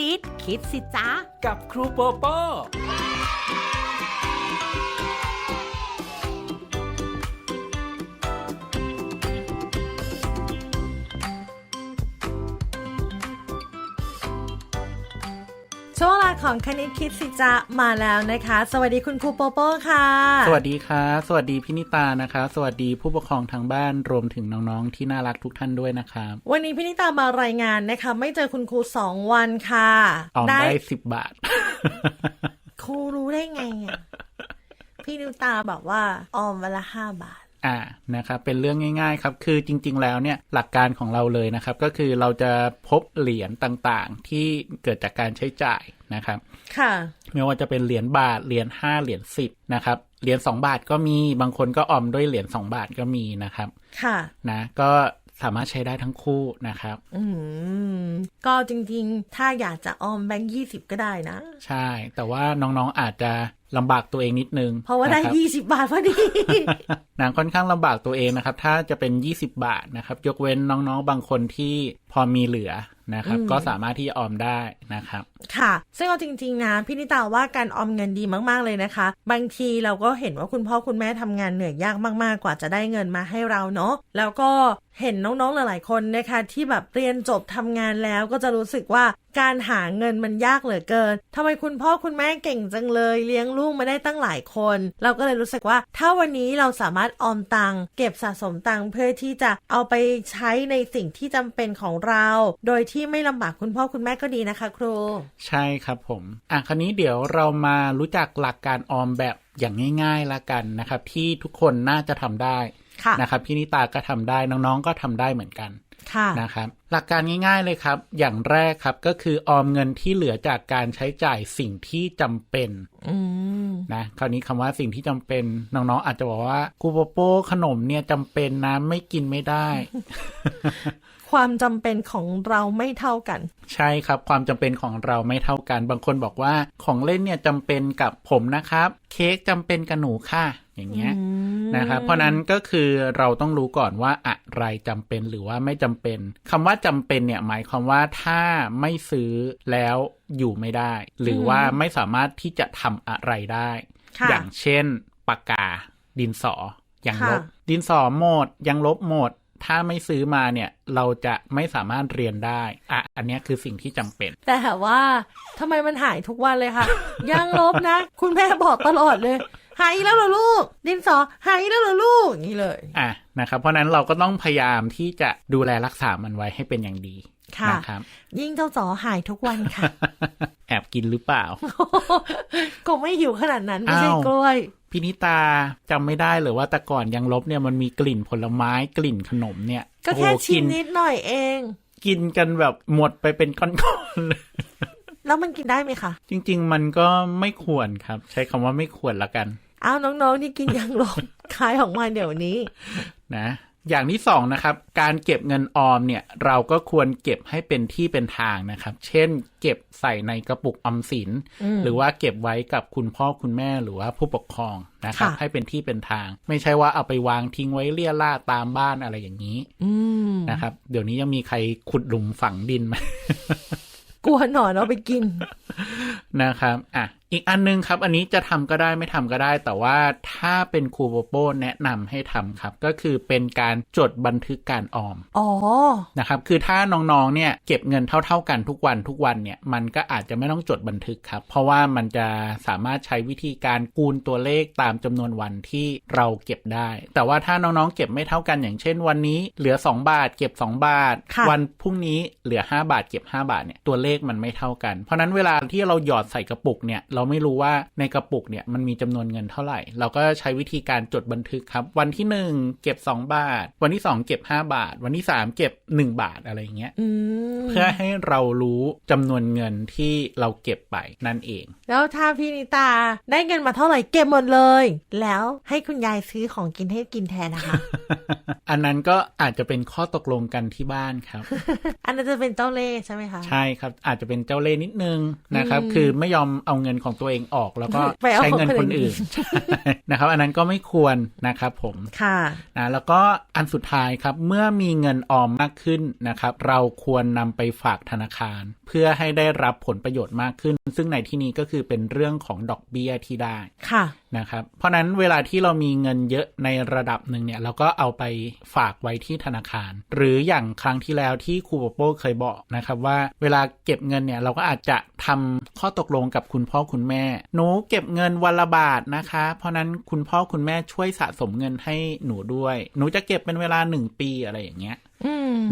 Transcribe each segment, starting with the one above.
ณิต คิดสิจ๊ะกับครูโปโป้ ช่วงเวลาของคณิตคิดสิจะมาแล้วนะคะ สวัสดีคุณครูโปโป้ค่ะ สวัสดีครับ สวัสดีพินิตานะคะ สวัสดีผู้ปกครองทางบ้านรวมถึงน้องๆ ที่น่ารักทุกท่านด้วยนะครับ วันนี้พี่นิตามารายงานนะคะ ไม่เจอคุณครูสองวันค่ะออมได้สิบบาท ครูรู้ได้ไงอะพี่นิตาบอกว่าออมวันละห้าบาทอ่านะครับเป็นเรื่องง่ายๆครับคือจริง ๆ แล้วเนี่ยหลักการของเราเลยนะครับ ก็คือเราจะพบเหรียญต่างๆ ที่เกิดจากการใช้จ่าย นะครับค่ะไม่ว่าจะเป็นเหรียญบาทเหรียญห้าเหรียญสิบนะครับเหรียญสองบาทก็มีบางคนก็ออมด้วยเหรียญสองบาทก็มีนะครับค่ะนะก็สามารถใช้ได้ทั้งคู่นะครับ อืม ก็จริงๆ ถ้าอยากจะออมแบงค์ยี่สิบก็ได้นะ ใช่ แต่ว่าน้องๆ อาจจะลำบากตัวเองนิดนึง เพราะว่าได้นคบยี่สิบบาทพอดีหนังค่อนข้างลำบากตัวเองนะครับ ถ้าจะเป็น20บาทนะครับ ยกเว้นน้องๆ บางคนที่พอมีเหลือนะครับ ก็สามารถที่จะออมได้นะครับค่ะ ซึ่งเอาจริงๆนะพี่นิตาว่าการออมเงินดีมากๆเลยนะคะ บางทีเราก็เห็นว่าคุณพ่อคุณแม่ทำงานเหนื่อยยากมากๆกว่าจะได้เงินมาให้เราเนาะแล้วก็เห็นน้องๆหลายๆคนนะคะที่แบบเรียนจบทำงานแล้วก็จะรู้สึกว่าการหาเงินมันยากเหลือเกินทำไมคุณพ่อคุณแม่เก่งจังเลย เลี้ยงลูกมาได้ตั้งหลายคน เราก็เลยรู้สึกว่า ถ้าวันนี้เราสามารถออมตังค์เก็บสะสมตังค์เพื่อที่จะเอาไปใช้ในสิ่งที่จำเป็นของเรา โดยที่ไม่ลำบากคุณพ่อคุณแม่ก็ดีนะคะครูใช่ครับผม อะคราวนี้เดี๋ยวเรามารู้จักหลักการออมแบบอย่างง่าย ๆละกันนะครับ ที่ทุกคนน่าจะทำได้ค่ะนะครับพี่นิตาก็ทำได้น้องๆก็ทำได้เหมือนกันค่ะนะครับหลักการง่าย ๆเลยครับ อย่างแรกครับก็คือออมเงินที่เหลือจากการใช้จ่ายสิ่งที่จำเป็นอืมนะคราวนี้คำว่าสิ่งที่จำเป็นน้องๆอาจจะบอกว่าคูโปโป้ขนมเนี่ยจำเป็นนะไม่กินไม่ได้ ความจำเป็นของเราไม่เท่ากัน ใช่ครับ ความจำเป็นของเราไม่เท่ากัน บางคนบอกว่าของเล่นเนี่ยจำเป็นกับผมนะครับ เค้กจำเป็นกับหนูค่ะอย่างเงี้ยนะครับเพราะนั้นก็คือเราต้องรู้ก่อนว่าอะไรจำเป็นหรือว่าไม่จำเป็นคำว่าจำเป็นเนี่ยหมายความว่าถ้าไม่ซื้อแล้วอยู่ไม่ได้ หรือว่าไม่สามารถที่จะทำอะไรได้ค่ะอย่างเช่นปากกาดินสอยังลบค่ะดินสอหมดยังลบหมด ถ้าไม่ซื้อมาเนี่ย เราจะไม่สามารถเรียนได้ อะ อันเนี้ยคือสิ่งที่จำเป็น แต่ว่าทำไมมันหายทุกวันเลยค่ะ ยังลบนะ คุณแม่บอกตลอดเลย หายอีกแล้วเหรอลูก ดินสอหายอีกแล้วเหรอลูกอย่างนี้เลย อะนะครับ เพราะฉะนั้นเราก็ต้องพยายามที่จะดูแลรักษามันไว้ให้เป็นอย่างดี ค่ะนะครับยิ่งเจ้าสอหายทุกวันค่ะ แอบกินหรือเปล่า ก็ไม่หิวขนาดนั้น ไม่ใช่อ้าวกล้วยพินิตาจำไม่ได้เลยว่าแต่ก่อนยังลบเนี่ยมันมีกลิ่นผลไม้กลิ่นขนมเนี่ย ก็แค่โอ้โหชิกิมนิดหน่อยเอง กินกันแบบหมดไปเป็นก้อนๆเลยแล้วมันกินได้ไหมคะ จริง ๆ มันก็ไม่ควรครับ ใช้คำว่าไม่ควรละกัน อ้าวน้องๆที่กินยังลบขายออกมาเดี๋ยวนี้ นะ อย่างที่สองนะครับ การเก็บเงินออมเนี่ย เราก็ควรเก็บให้เป็นที่เป็นทางนะครับ เช่น เก็บใส่ในกระปุกออมสิน หรือว่าเก็บไว้กับคุณพ่อคุณแม่หรือว่าผู้ปกครองนะครับค่ะให้เป็นที่เป็นทาง ไม่ใช่ว่าเอาไปวางทิ้งไว้เลี่ยล่าดตามบ้านอะไรอย่างนี้อืมนะครับ เดี๋ยวนี้ยังมีใครขุดหลุมฝังดินไหมกลัวหนอนเอาไปกินนะครับ อะ อีกอันนึงครับ อันนี้จะทำก็ได้ไม่ทำก็ได้ แต่ว่าถ้าเป็นครูโปโป้แนะนำให้ทำครับ ก็คือเป็นการจดบันทึกการออมอ๋อนะครับ คือถ้าน้องๆเนี่ยเก็บเงินเท่า ๆกันทุกวันทุกวันเนี่ยมันก็อาจจะไม่ต้องจดบันทึกครับ เพราะว่ามันจะสามารถใช้วิธีการคูณตัวเลขตามจำนวนวันที่เราเก็บได้ แต่ว่าถ้าน้องๆเก็บไม่เท่ากันอย่างเช่น วันนี้เหลือ 2 บาท เก็บ 2 บาทค่ะวันพรุ่งนี้เหลือ 5 บาท เก็บ 5 บาทเนี่ยตัวเลขมันไม่เท่ากัน เพราะฉะนั้นเวลาที่เราหยอดใส่กระปุกเนี่ยเราไม่รู้ว่าในกระปุกเนี่ยมันมีจำนวนเงินเท่าไหร่ เราก็ใช้วิธีการจดบันทึกครับ วันที่ 1 เก็บ 2 บาท วันที่ 2 เก็บ 5 บาท วันที่ 3 เก็บ 1 บาทอะไรอย่างเงี้ยอืมเพื่อให้เรารู้จำนวนเงินที่เราเก็บไปนั่นเอง แล้วถ้าพี่นิตาได้เงินมาเท่าไหร่เก็บหมดเลย แล้วให้คุณยายซื้อของกินให้กินแทนนะคะ อันนั้นก็อาจจะเป็นข้อตกลงกันที่บ้านครับ อันนั้นจะเป็นเจ้าเล่ห์ใช่ไหมคะใช่ครับอาจจะเป็นเจ้าเล่ห์นิดนึงนะครับ คือไม่ยอมเอาเงินของตัวเองออกแล้วก็ไปเอาใช้เงินของคคนนอื่อื่นนใช่นะครับ อันนั้นก็ไม่ควรนะครับผมค่ะนะแล้วก็อันสุดท้ายครับเมื่อมีเงินออมมากขึ้นนะครับ เราควรนำไปฝากธนาคาร เพื่อให้ได้รับผลประโยชน์มากขึ้น ซึ่งในที่นี้ก็คือเป็นเรื่องของดอกเบี้ยที่ได้ค่ะนะครับ เพราะนั้นเวลาที่เรามีเงินเยอะในระดับหนึ่งเนี่ย เราก็เอาไปฝากไว้ที่ธนาคาร หรืออย่างครั้งที่แล้วที่ครูโปโป้เคยบอกนะครับว่า เวลาเก็บเงินเนี่ยเราก็อาจจะทำข้อตกลงกับคุณพ่อคุณแม่ หนูเก็บเงินวันละบาทนะคะ เพราะนั้นคุณพ่อคุณแม่ช่วยสะสมเงินให้หนูด้วย หนูจะเก็บเป็นเวลาหนึ่งปีอะไรอย่างเงี้ย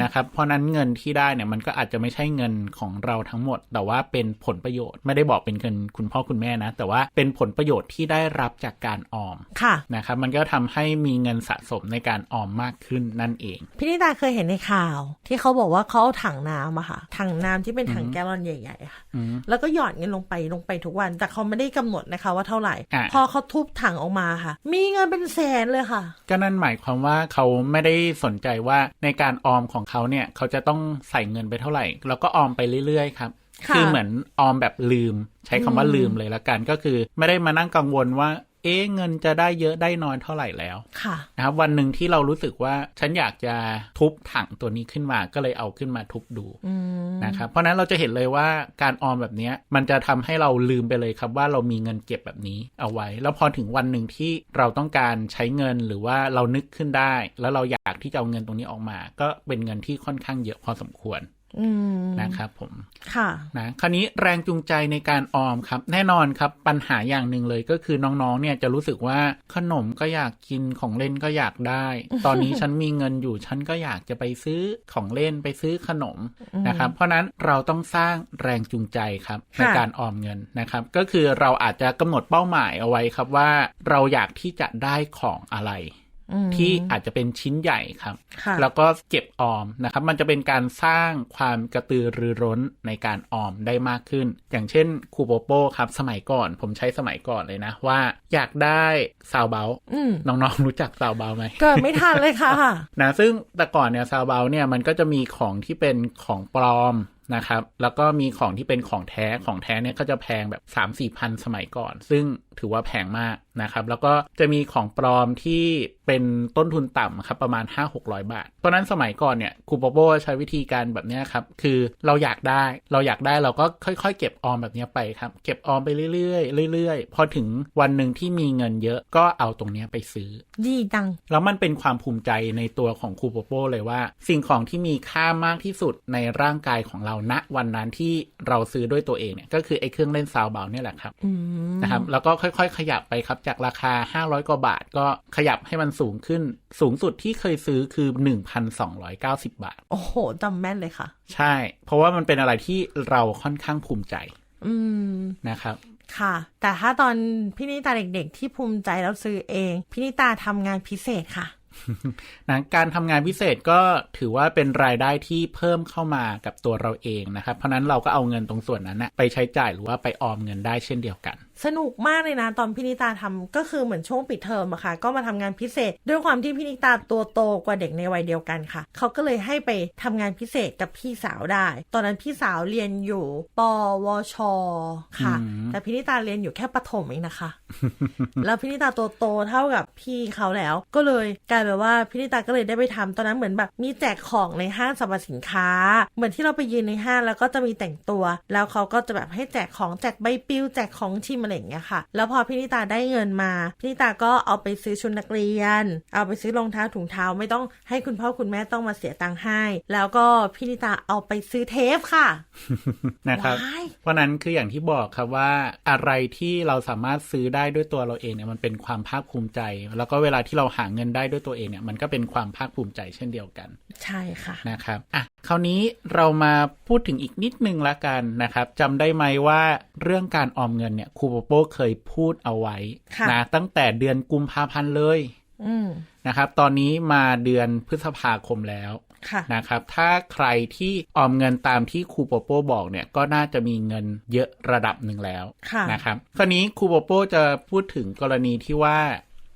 นะครับเพราะนั้นเงินที่ได้เนี่ยมันก็อาจจะไม่ใช่เงินของเราทั้งหมด แต่ว่าเป็นผลประโยชน์ไม่ได้บอกเป็นเงินคุณพ่อคุณแม่นะ แต่ว่าเป็นผลประโยชน์ที่ได้รับจากการออมค่ะนะครับมันก็ทำให้มีเงินสะสมในการออมมากขึ้นนั่นเองพี่นิตาเคยเห็นในข่าว ที่เขาบอกว่าเขาเอาถังน้ำอะค่ะถังน้ำที่เป็นถังแกลลอนใหญ่ๆอะค่ะอืมแล้วก็หยอดเงินลงไปลงไปทุกวัน แต่เขาไม่ได้กำหนดนะคะว่าเท่าไหร่อะพอเขาทุบถังออกมาค่ะ มีเงินเป็นแสนเลยค่ะ ก็นั่นหมายความว่าเขาไม่ได้สนใจว่าในการออมของเขาเนี่ย เขาจะต้องใส่เงินไปเท่าไหร่ แล้วก็ออมไปเรื่อยๆครับค่ะอเหมือนออมแบบลืม ใช้คำว่าลืมเลยละกันก็คือ ไม่ได้มานั่งกังวลว่า เอ๊ะเงินจะได้เยอะได้น้อยเท่าไหร่แล้วค่ะนะครับวันหนึ่งที่เรารู้สึกว่าฉันอยากจะทุบถังตัวนี้ขึ้นมาก็เลยเอาขึ้นมาทุบดูอืมนะครับเพราะฉะนั้นเราจะเห็นเลยว่าการออมแบบเนี้ยมันจะทำให้เราลืมไปเลยครับว่าเรามีเงินเก็บแบบนี้เอาไว้ แล้วพอถึงวันหนึ่งที่เราต้องการใช้เงินหรือว่าเรานึกขึ้นได้ แล้วเราอยากที่จะเอาเงินตรงนี้ออกมา ก็เป็นเงินที่ค่อนข้างเยอะพอสมควรอืม นะครับผมค่ะนะคราวนี้แรงจูงใจในการออมครับ แน่นอนครับปัญหาอย่างหนึ่งเลยก็คือน้องๆ เนี่ยจะรู้สึกว่าขนมก็อยากกินของเล่นก็อยากได้ ตอนนี้ฉันมีเงินอยู่ฉันก็อยากจะไปซื้อของเล่นไปซื้อขนมนะครับ เพราะฉะนั้นเราต้องสร้างแรงจูงใจครับในค่ะการออมเงินนะครับ ก็คือเราอาจจะกำหนดเป้าหมายเอาไว้ครับว่า เราอยากที่จะได้ของอะไรอืม ที่อาจจะเป็นชิ้นใหญ่ครับค่ะแล้วก็เก็บออมนะครับ มันจะเป็นการสร้างความกระตือรือร้นในการออมได้มากขึ้น อย่างเช่นครูโปโป้ครับ สมัยก่อนผมใช้สมัยก่อนเลยนะ ว่าอยากได้ซาวเบลอืมน้องๆรู้จักซาวเบลไหมเกิดไม่ทันเลยค่ะนะซึ่งแต่ก่อนเนี่ยซาวเบลเนี่ยมันก็จะมีของที่เป็นของปลอม นะครับ แล้วก็มีของที่เป็นของแท้ ของแท้เนี่ยก็จะแพงแบบ 3 4มสี่พันสมัยก่อน ซึ่งถือว่าแพงมากนะครับ แล้วก็จะมีของปลอมที่เป็นต้นทุนต่ำครับประมาณ 5 600 บาท เพราะฉะนั้นสมัยก่อนเนี่ยครูโปโบใช้วิธีการแบบเนี้ยครับ คือเราอยากได้ เราอยากได้เราก็ค่อยๆ เก็บออมแบบเนี้ยไปครับ เก็บออมไปเรื่อยๆเรื่อยๆ พอถึงวันหนึ่งที่มีเงินเยอะก็เอาตรงเนี้ยไปซื้อ ดีจัง แล้วมันเป็นความภูมิใจในตัวของครูโปโป้เลยว่า สิ่งของที่มีค่ามากที่สุดในร่างกายของเราณวันนั้นที่เราซื้อด้วยตัวเองเนี่ยก็คือไอ้เครื่องเล่นซาวเบลเนี่ยแหละครับอืมนะครับ แล้วก็ค่อยๆ ขยับไปครับ จากราคา 500 กว่าบาท ก็ขยับให้มันสูงขึ้น สูงสุดที่เคยซื้อคือ 1,290 บาท โอ้โหจำแม่นเลยค่ะ ใช่ เพราะว่ามันเป็นอะไรที่เราค่อนข้างภูมิใจ อืมนะครับค่ะ แต่ถ้าตอนพี่นิตาเด็กๆ ที่ภูมิใจแล้วซื้อเอง พี่นิตาทำงานพิเศษค่ะ นะการทำงานพิเศษก็ถือว่าเป็นรายได้ที่เพิ่มเข้ามากับตัวเราเองนะครับ เพราะนั้นเราก็เอาเงินตรงส่วนนั้นนะไปใช้จ่ายหรือว่าไปออมเงินได้เช่นเดียวกัน สนุกมากเลยนะ ตอนพี่นิตาทำก็คือเหมือนช่วงปิดเทอมอะค่ะ ก็มาทำงานพิเศษ ด้วยความที่พี่นิตาตัวโตกว่าเด็กในวัยเดียวกันค่ะ เขาก็เลยให้ไปทำงานพิเศษกับพี่สาวได้ ตอนนั้นพี่สาวเรียนอยู่ปวช ค่ะอืมแต่พี่นิตาเรียนอยู่แค่ประถมเองนะคะ แล้วพี่นิตาตัวโตเท่ากับพี่เขาแล้ว ก็เลยกลายเป็นว่าพี่นิตาก็เลยได้ไปทำตอนนั้นเหมือนแบบมีแจกของในห้างสรรพสินค้า เหมือนที่เราไปยืนในห้างแล้วก็จะมีแต่งตัว แล้วเขาก็จะแบบให้แจกของแจกใบปลิวแจกของชิมอะไรอย่างเงี้ยค่ะ แล้วพอพี่นิตาได้เงินมา พี่นิตาก็เอาไปซื้อชุดนักเรียน เอาไปซื้อรองเท้าถุงเท้าไม่ต้องให้คุณพ่อคุณแม่ต้องมาเสียตังค์ให้ แล้วก็พี่นิตาเอาไปซื้อเทปค่ะนะครับว้ายเพราะนั้นคืออย่างที่บอกครับว่าอะไรที่เราสามารถซื้อได้ด้วยตัวเราเองเนี่ยมันเป็นความภาคภูมิใจ แล้วก็เวลาที่เราหาเงินได้ด้วยตัวเองเนี่ยมันก็เป็นความภาคภูมิใจเช่นเดียวกันใช่ค่ะนะครับอะคราวนี้เรามาพูดถึงอีกนิดนึงละกันนะครับจำได้ไหมว่าเรื่องการออมเงินเนี่ยครูโปโป้เคยพูดเอาไว้ค่ะนะตั้งแต่เดือนกุมภาพันธ์เลยอืมนะครับ ตอนนี้มาเดือนพฤษภาคมแล้วค่ะนะครับ ถ้าใครที่ออมเงินตามที่ครูโปโป้บอกเนี่ย ก็น่าจะมีเงินเยอะระดับหนึ่งแล้วค่ะนะครับ คราวนี้ครูโปโป้จะพูดถึงกรณีที่ว่า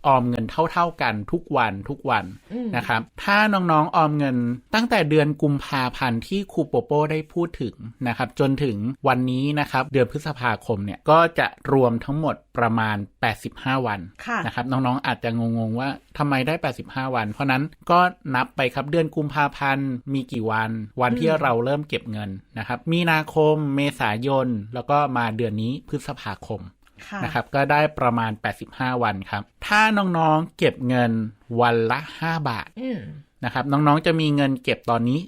ออมเงินเท่าๆกันทุกวันทุกวันอืมนะครับ ถ้าน้องๆออมเงินตั้งแต่เดือนกุมภาพันธ์ที่ครูโปโป้ได้พูดถึงนะครับ จนถึงวันนี้นะครับ เดือนพฤษภาคมเนี่ยก็จะรวมทั้งหมดประมาณ 85 วันค่ะนะครับ น้องๆอาจจะงงๆว่าทำไมได้ 85 วัน เพราะนั้นก็นับไปครับเดือนกุมภาพันธ์มีกี่วัน วันที่อืมเราเริ่มเก็บเงินนะครับ มีนาคมเมษายนแล้วก็มาเดือนนี้พฤษภาคมค่ะ นะครับ ก็ได้ประมาณ 85 วันครับ ถ้าน้องๆเก็บเงินวันละ 5 บาทอืม นะครับน้องๆจะมีเงินเก็บตอนนี้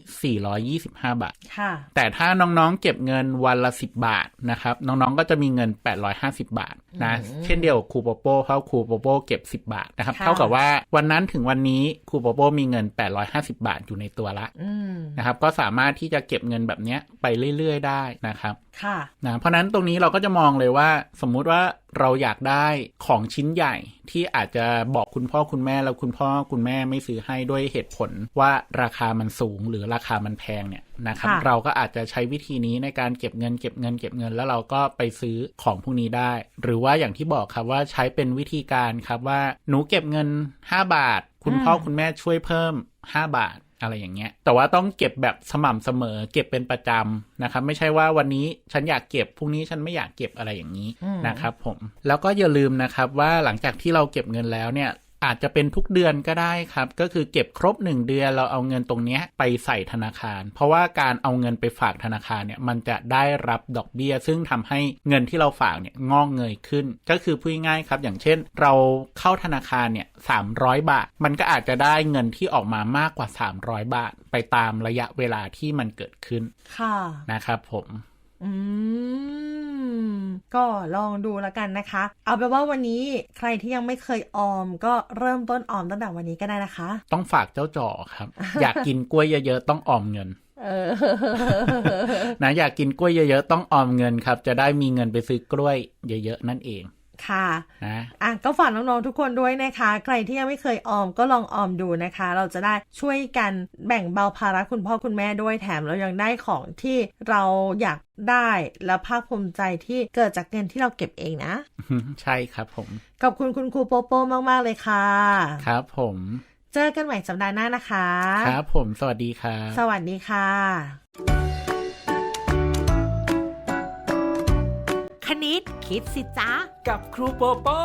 425 บาทค่ะแต่ถ้าน้องๆเก็บเงินวันละ 10 บาทนะครับน้องๆก็จะมีเงิน 850 บาทนะอืมเช่นเดียวกับครูโปโป้เพราะครูโปโป้เก็บ 10 บาทนะครับค่ะเท่ากับว่าวันนั้นถึงวันนี้ครูโปโป้มีเงิน 850 บาทอยู่ในตัวละอืมนะครับก็สามารถที่จะเก็บเงินแบบเนี้ยไปเรื่อยๆ ได้นะครับค่ะนะเพราะฉะนั้นตรงนี้เราก็จะมองเลยว่าสมมุติว่า เราอยากได้ของชิ้นใหญ่ที่อาจจะบอกคุณพ่อคุณแม่แล้วคุณพ่อคุณแม่ไม่ซื้อให้ด้วยเหตุผลว่าราคามันสูงหรือราคามันแพงเนี่ยนะครับค่ะเราก็อาจจะใช้วิธีนี้ในการเก็บเงินเก็บเงินเก็บเงินแล้วเราก็ไปซื้อของพวกนี้ได้ หรือว่าอย่างที่บอกครับว่าใช้เป็นวิธีการครับว่าหนูเก็บเงิน 5 บาท คุณพ่อคุณแม่ช่วยเพิ่ม 5 บาท อะไรอย่างเงี้ย แต่ว่าต้องเก็บแบบสม่ำเสมอ เก็บเป็นประจำนะครับ ไม่ใช่ว่าวันนี้ฉันอยากเก็บพรุ่งนี้ฉันไม่อยากเก็บอะไรอย่างนี้นะครับผม แล้วก็อย่าลืมนะครับว่าหลังจากที่เราเก็บเงินแล้วเนี่ย อาจจะเป็นทุกเดือนก็ได้ครับ ก็คือเก็บครบ 1 เดือนเราเอาเงินตรงเนี้ยไปใส่ธนาคาร เพราะว่าการเอาเงินไปฝากธนาคารเนี่ยมันจะได้รับดอกเบี้ย ซึ่งทำให้เงินที่เราฝากเนี่ยงอกเงยขึ้น ก็คือพูดง่ายๆครับ อย่างเช่น เราเข้าธนาคารเนี่ย300บาท มันก็อาจจะได้เงินที่ออกมามากกว่า 300 บาท ไปตามระยะเวลาที่มันเกิดขึ้นค่ะนะครับผม อืม ก็ลองดูแล้วกันนะคะ เอาเป็นว่าวันนี้ใครที่ยังไม่เคยออม ก็เริ่มต้นออมตั้งแต่วันนี้ก็ได้นะคะ ต้องฝากเจ้าจ่อครับ อยากกินกล้วยเยอะๆต้องออมเงินเออนะอยากกินกล้วยเยอะๆต้องออมเงินครับ จะได้มีเงินไปซื้อกล้วยเยอะๆนั่นเอง ค่ะนะอะก็ฝากน้องๆทุกคนด้วยนะคะ ใครที่ยังไม่เคยออมก็ลองออมดูนะคะ เราจะได้ช่วยกันแบ่งเบาภาระคุณพ่อคุณแม่ด้วยแถมเรายังได้ของที่เราอยากได้และภาคภูมิใจที่เกิดจากเงินที่เราเก็บเองนะ ใช่ครับผม ขอบคุณคุณครูโปโป้มากๆเลยค่ะ ครับผม เจอกันใหม่สัปดาห์หน้านะคะ ครับผม สวัสดีครับสวัสดีค่ะ คณิต คิดสิจ๊ะกับครูโปโป้